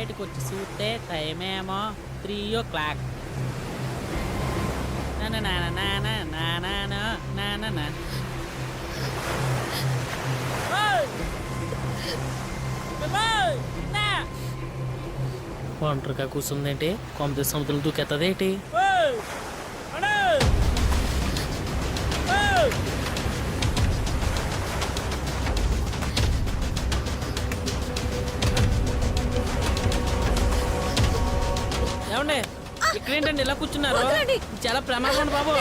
బయటకు వచ్చి చూస్తే టైం ఏమో త్రీ ఓ క్లాక్ ఒంటరిగా కూర్చుందేంటి? కొమ్మది సముద్రం దూకెత్తదేంటి? ఇక్కడేంటండి ఇలా కూర్చున్నారు. చాలా ప్రమాదం బాబు.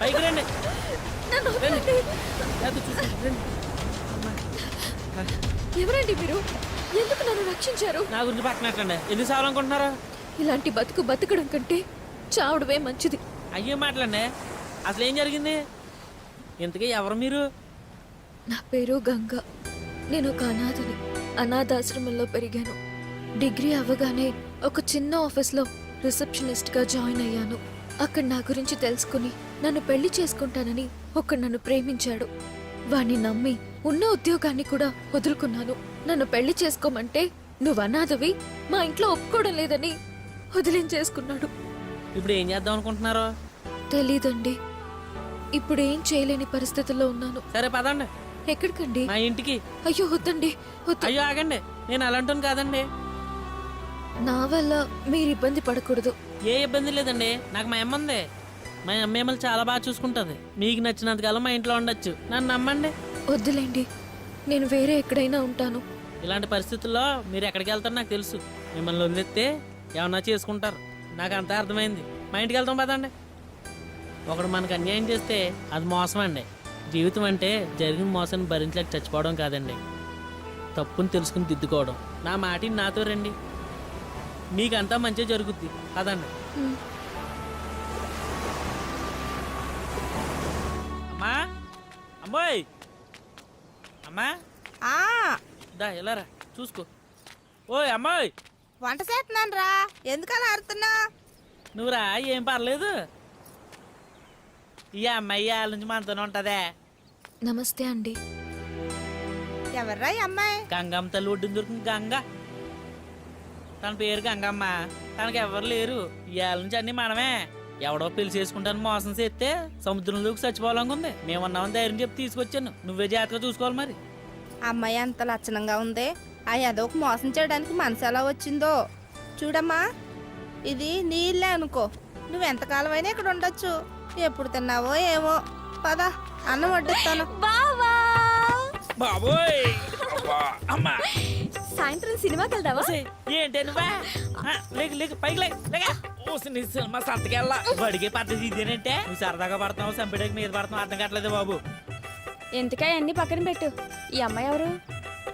పైకి రండి. ఎవరండి మీరు? ఎందుకు నన్ను రక్షించారు? నా గురించి పక్కనట్టండి ఎందుకు సావాలనుకుంటున్నారు ఇలాంటి బతుకు బతకడం కంటే చావడమే మంచిది. అయ్యే మాటలండి అసలు ఏం జరిగింది? ఇంతకీ ఎవరు మీరు? నా పేరు గంగ. నేను ఒక అనాథని. అనాథాశ్రమంలో పెరిగాను. డిగ్రీ అవ్వగానే ఒక చిన్న ఆఫీస్లో రిసెప్షనిస్ట్గా జాయిన్ అయ్యాను. అక్కడ నా గురించి తెలుసుకుని నన్ను పెళ్ళి చేసుకుంటానని ఒకడు నన్ను ప్రేమించాడు. వాణ్ణి నమ్మి ఉన్న ఉద్యోగాన్ని కూడా వదులుకున్నాను. నన్ను పెళ్ళి చేసుకోమంటే నువ్వు అనాథవి మా ఇంట్లో ఒప్పుకోవడం లేదని వదిలించేసుకున్నాడు. ఇప్పుడు ఏం చేద్దాం అనుకుంటున్నారు? తెలీదండి. ఇప్పుడు ఏం చేయలేని పరిస్థితుల్లో ఉన్నాను. సరే పదండి. ఎక్కడికండి? మా ఇంటికి. అయ్యో వద్దండి వద్దు అయ్యో ఆగండి. నేను అలాంటాను కాదండి. నా వల్ల మీరు ఇబ్బంది పడకూడదు. ఏ ఇబ్బంది లేదండి. నాకు మా అమ్మ ఉంది. మా అమ్మ మిమ్మల్ని చాలా బాగా చూసుకుంటుంది. మీకు నచ్చినంతకాలం మా ఇంట్లో ఉండొచ్చు. నన్ను నమ్మండి. వద్దులేండి. నేను వేరే ఎక్కడైనా ఉంటాను. ఇలాంటి పరిస్థితుల్లో మీరు ఎక్కడికి వెళ్తారో నాకు తెలుసు. మిమ్మల్ని వదిలేస్తే ఏమన్నా చేసుకుంటారు. నాకు అంతా అర్థమైంది. మా ఇంటికి వెళ్తాం పదండి. ఒకడు మనకు అన్యాయం చేస్తే అది మోసం అండి. జీవితం అంటే జరిగిన మోసాన్ని భరించలేక చచ్చిపోవడం కాదండి. తప్పుని తెలుసుకుని దిద్దుకోవడం. నా మాటిని నాతో రండి. మీకంతా మంచిగా జరుగుద్ది. హ్మ్. అమ్మా? అమ్మాయి! అమ్మా? ఆ. దా ఎలా రా. చూసుకో. ఓయ్ అమ్మాయి! వంట చేస్తున్నాను రా. ఎందుకలా అరుతున్నా నువ్వురా ఏం పర్లేదు. ఈ అమ్మాయి వాళ్ళ నుంచి మనతోనే ఉంటదే. నమస్తే అండి. ఎవర్రా ఈ అమ్మాయి? గంగమ్మ తల్లి ఒడ్డున దొరికింది గంగ. తన పేరు గంగమ్మ. తనకి ఎవరు లేరు. ఇవాళ నుంచి అన్ని మనమే. ఎవడో పెళ్ళి చేసుకుంటాను మోసం చేస్తే సముద్రంలోకి చచ్చిపోవాలనుకుంది మేమున్నామని ధైర్యం చెప్పి తీసుకొచ్చాను. నువ్వే జాగ్రత్తగా చూసుకోవాలి మరి. అమ్మాయి అంత లక్షణంగా ఉంది. ఆ ఏదోకి మోసం చేయడానికి మనసు ఎలా వచ్చిందో. చూడమ్మా ఇది నీళ్ళే అనుకో. నువ్వు ఎంతకాలం అయినా ఇక్కడ ఉండొచ్చు. ఎప్పుడు తిన్నావో ఏమో. పద అన్నం వడ్డిస్తాను. బావా! అమ్మా. సాయంత్రం సినిమాకి వెళ్దావా ఏంటి నువ్వా? లేకు లేకు పైకి లేకు లేక. సినిమా సంతకెళ్ళా బడిగే పద్ధతి ఇదేనంటే? నువ్వు సరదాగా పడతావు చంపడానికి మీద పడతావు అర్థం కావట్లేదు బాబు. ఎందుకే అన్ని పక్కన పెట్టు. ఈ అమ్మాయి ఎవరు?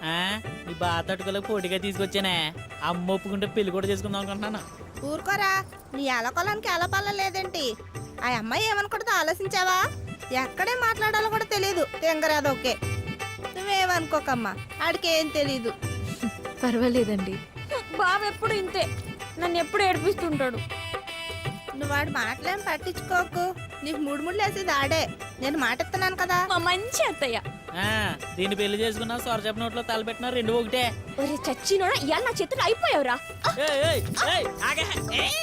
ఆ నీ బాధ తట్టుకోలేక పోటీగా తీసుకొచ్చానే. అమ్మ ఒప్పుకుంటే పెళ్ళి కూడా చేసుకుందాం అనుకుంటున్నాను. ఊరుకోరా నీ ఎలకొలానికి ఎలా లేదేంటి? ఆ అమ్మాయి ఏమనుకుంటుందో ఆలోచించావా? ఎక్కడే మాట్లాడాలో కూడా తెలియదు తెంగరాదోకే. నువ్వేమనుకోకమ్మా ఆడికి ఏం తెలీదు. పర్వాలేదండి. బావ ఎప్పుడు ఇంతే. నన్ను ఎప్పుడు ఏడిపిస్తుంటాడు. నువ్వు వాడి మాటలేం పట్టించుకోకు. నీకు మూడు ముళ్ళు వేసేది ఆడే. నేను మాట ఇస్తున్నాను కదా. మా మంచి అత్తయ్య. ఆ దీన్ని పెళ్ళి చేసుకున్నా సొరచప్ప నోట్లో తలపెట్టినా రెండు ఒకటే. ఒరే చచ్చినోడా ఇవాళ నా చేతులు అయిపోయావురా. ఏయ్, ఏయ్, ఏయ్, ఆగే. ఏయ్.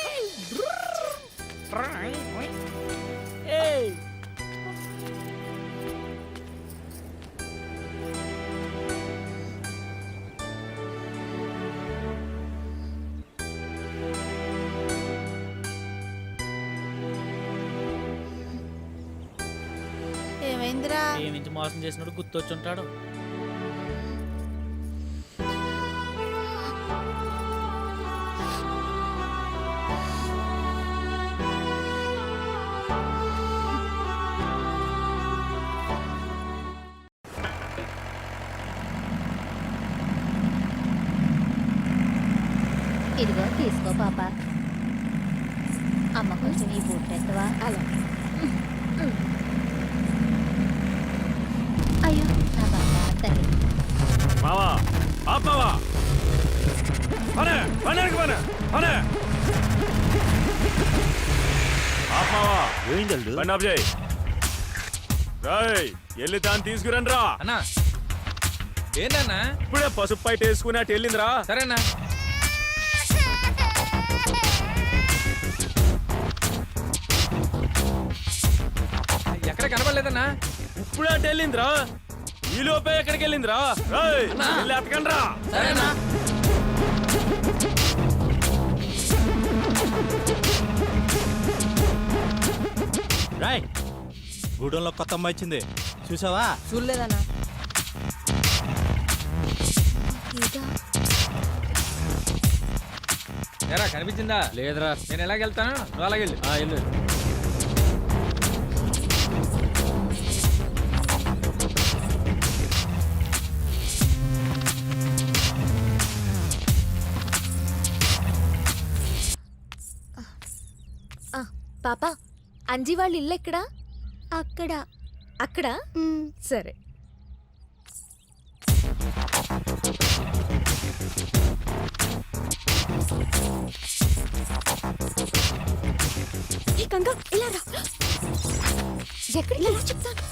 ఏమైందిరా ప్రేమించి మోసం చేసినప్పుడు గుర్తొచ్చుంటాడు. ఇదిగో తీసుకో పాప. అమ్మ కొంచెం ఈ బూట్ ఎత్తవా అలా అయ్యో నా తల్లి మావా ఆపావా పనే పనేకి పనే పనే. ఆపావా ఏంటల్లు బండి ఆఫ్ చేయి. రాయ్ వెళ్ళి దాన్ని తీసుకురండి రా అన్నా ఏంటన్నా ఇప్పుడే పసుపు పైట వేసుకుని అటు వెళ్ళిందిరా. సరేనా? ఎక్కడ కనబడలేదన్నా? ఇప్పుడే అటు వెళ్ళిందిరా. ఈ లోపే ఎక్కడికి వెళ్ళిందిరా? ఎత్తకండి రా సరేనా? రాయ్ గూడెంలో కొత్త అమ్మాయి వచ్చింది. చూసావా? చూడలేదన్నా. ఎరా కనిపించిందా? లేదురా. నేను ఎలాగెళ్తాను? నువ్వు అలాగెళ్ళు. వెళ్ళు. పాప అంజీ వాళ్ళ ఇల్లు ఎక్కడా? అక్కడ. అక్కడ? సరే. ఏ గంగా ఇలా రా. ఎక్కడికి ఇలా చెప్తాను.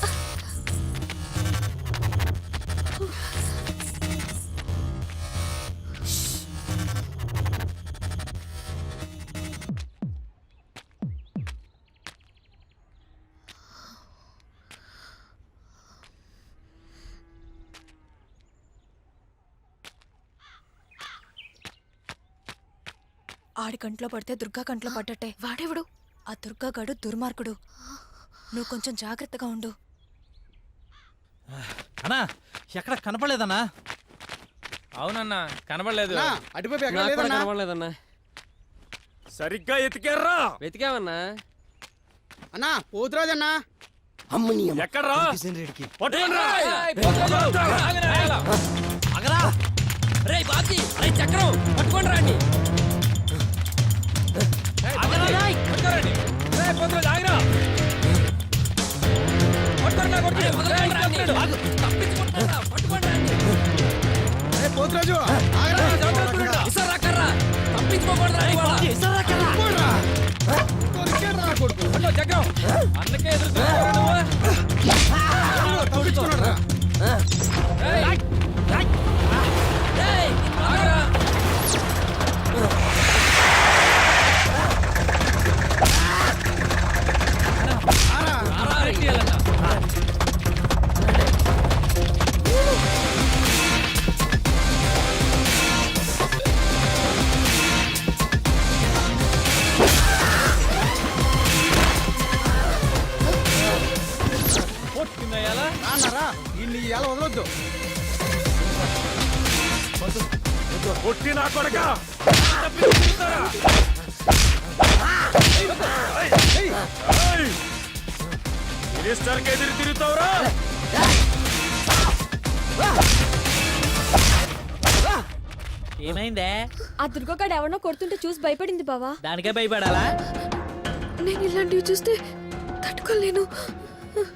ఆడి కంట్లో పడితే దుర్గా కంట్లో పడ్డట్టే. వాడెవడు? ఆ దుర్గాగాడు దుర్మార్గుడు. నువ్వు కొంచెం జాగ్రత్తగా ఉండు. అన్నా ఎక్కడ కనపడలేదన్నా? అవునన్నా కనబడలేదు. కనబడలేదన్నా. సరిగ్గా ఎతికారా? వెతికామన్నా అన్నా పోతురాజన్నా. ఎక్కడ్రా? పట్టుకోండి రా. బాబీ రే చక్రం. పట్టుకోండి రండి. పోతురాజు ఆగిరా పట్టుకోండి నా ఆరా, రెడ్డి వెళ్ళండి. కొట్టుకుందయ్యాలా? రాన్నారా ఇన్ని ఇవాళ వదలొద్దు కొట్టి నా కొడక మినిస్టర్ కి ఎదురు తిరుగుతావురా? ఏమైందే? ఆ దుర్గగాడు ఎవరినో కొడుతుంటే చూసి భయపడింది బావా. దానికే భయపడాలా? నేను ఇలాంటివి చూస్తే తట్టుకోలేను.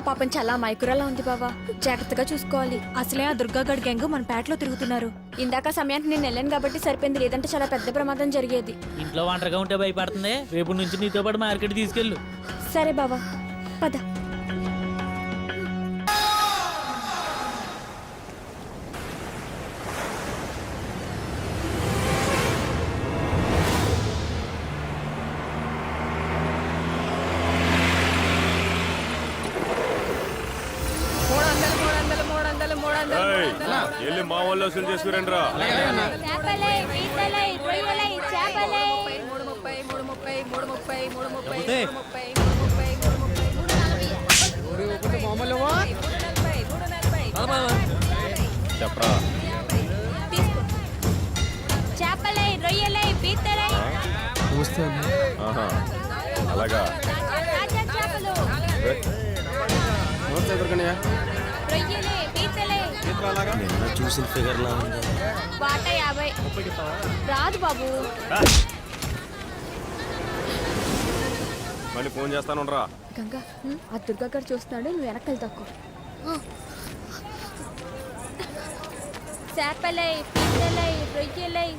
పాపం చాలా మైకురలా ఉంది బావా. జాగ్రత్తగా చూసుకోవాలి. అసలే ఆ దుర్గాగాడి గ్యాంగ్ మన పేటలో తిరుగుతున్నారు. ఇందాక సమయానికి నేను వెళ్ళాను కాబట్టి సరిపోయింది. లేదంటే చాలా పెద్ద ప్రమాదం జరిగేది. ఇంట్లో ఒంటరిగా ఉంటే భయపడుతుంది. రేపు నుంచి నీతో పాటు మార్కెట్ తీసుకెళ్ళు. సరే బావా. పద. వెళ్ళి మా వాళ్ళు వసూలు చేసుకురండి రా చెప్పరా? చేపలై రొయ్యలై పీతలై. ఆహా. అలాగా. చేపలు. చూసిన ఫిగర్ లా ఉంది. వాట యాభై. రాదు బాబు. మళ్ళీ ఫోన్ చేస్తాను రా గంగా ఆ దుర్గా గారు చూస్తున్నాడు నువ్వు వెనకాల తక్కువ చేపలై పీతలై రొయ్యలై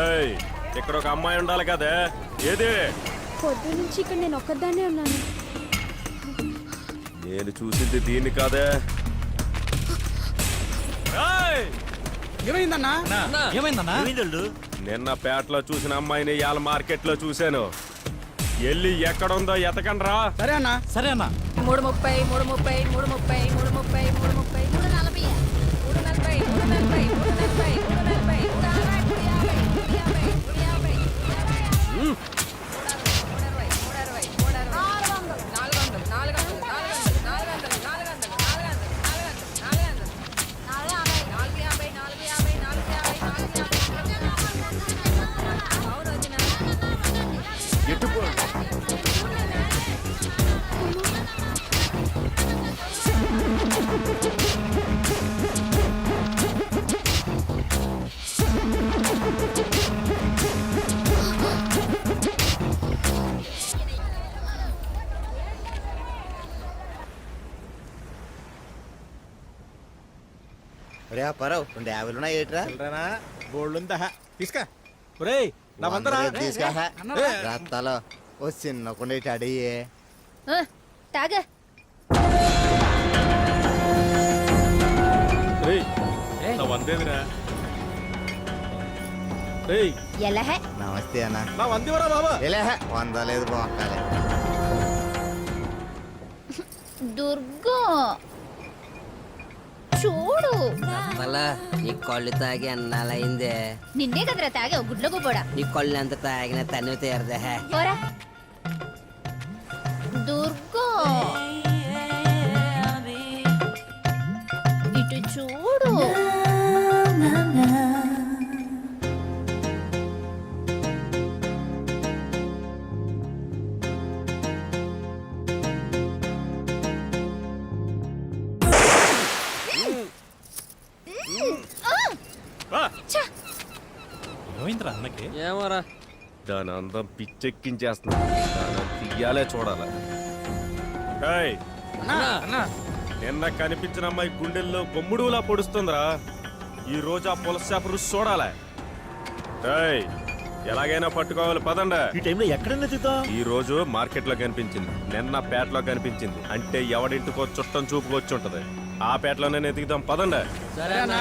ఏయ్ ఇక్కడ ఒక అమ్మాయి ఉండాలి కదే. ఏది? పొద్దు నుంచి ఇక్కడ నేను ఒక్కదాన్నే ఉన్నాను. నేను చూసింది దీన్ని కాదే. ఏయ్! ఏమైందన్నా? ఏమైందన్నా? నిన్న పేటలో చూసిన అమ్మాయిని ఇవాళ మార్కెట్లో చూశాను. ఎల్లి ఎక్కడుందో ఎతకండ్రా. సరే అన్నా. సరే అన్నా. మూడు ముప్పై మూడు ముప్పై మూడు ముప్పై మూడు ముప్పై మూడు ముప్పై మూడు నలభై మూడు నలభై మూడు నలభై మూడు నలభై రే పరవ్ రెండు యాభైలు ఉన్నాయి ఏట్రా గోల్డ్ ఉందా తీసుకా ఒరేయ్ నా వందరా తీసుకోహా రాత్తాలో ఓ చిన్న కొండేటి నమస్తే అన్న. నా వందేవరా బాబా? ఎలాహ వందలేదు బాగుంటాలే దుర్గా. చూడు. మళ్ళా నీ కళ్ళు తాగి అన్నాలైందే నిన్నే కదరా తాగా గుడ్లో కూడా నీ కళ్ళు ఎంత తాగినా తను తీరదే. పోరా. ఏమైందిరా అన్నకి? ఏమోరా. దాని అందం పిచ్చెక్కించేస్తుంది. దాని తీయాలే చూడాలి. ఏయ్, నిన్న కనిపించిన అమ్మాయి గుండెల్లో బొమ్ముడులా పొడుస్తుందిరా. ఈ రోజు ఆ పులస చేప రుచి చూడాలి. ఏయ్, ఎలాగైనా పట్టుకోవాలి పదండి. ఈ టైంలో ఎక్కడన్నా చూద్దాం ఈ రోజు మార్కెట్లో కనిపించింది. నిన్న పేటలో కనిపించింది. అంటే ఎవడింటికో చుట్టం చూపుకొచ్చి ఉంటది. ఆ పేటలోనే ఎతికిదాం పదండి. సరే అన్న.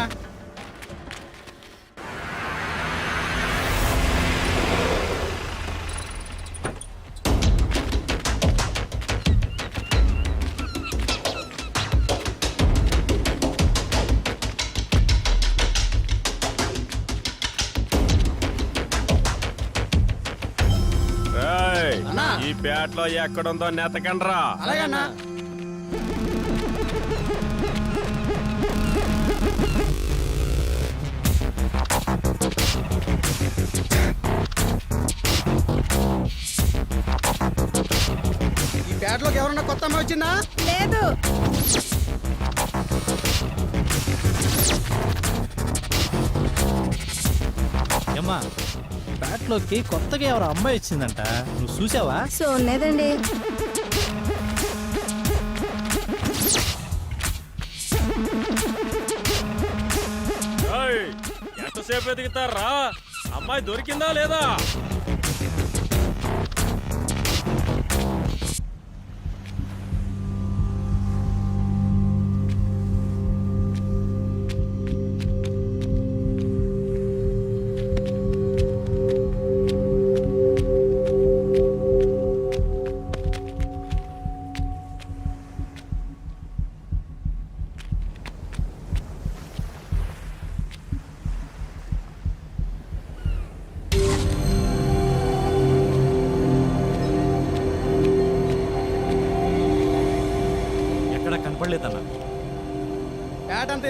ఈ పేటలో ఎక్కడుందో నెతకండ్రా. అలాగే అన్నా ఈ పేటలోకి ఎవరన్నా కొత్త అమ్మాయి వచ్చిందా? లేదు. బ్యాట్లోకి కొత్తగా ఎవరు అమ్మాయి వచ్చిందంట. నువ్వు చూసావా? చూడలేదండి ఏయ్, ఎంతసేపు ఎదుగుతారా అమ్మాయి దొరికిందా లేదా?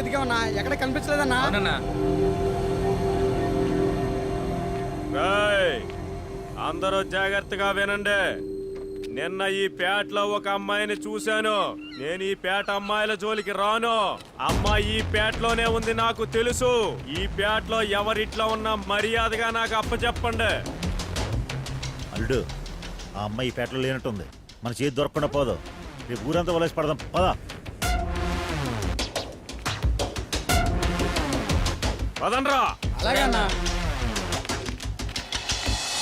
ఎదిగామన్నా ఎక్కడ కనిపించలేదన్నా? అవునన్నా. అందరూ జాగ్రత్తగా వినండి. నిన్న ఈ పేటలో ఒక అమ్మాయిని చూశాను. నేను ఈ పేట అమ్మాయిల జోలికి రాను. అమ్మాయి ఈ పేటలోనే ఉంది నాకు తెలుసు. ఈ పేటలో ఎవరిట్లో ఉన్నా మర్యాదగా నాకు అప్పచెప్పండి. అల్లుడు ఆ అమ్మాయి ఈ పేటలో లేనట్టుంది. మన చేతి దొరకకుండా పోదు. రేపు ఊరంతా వలేసి పడదాం. పదా. పదండ్రా అలాగే అన్నా.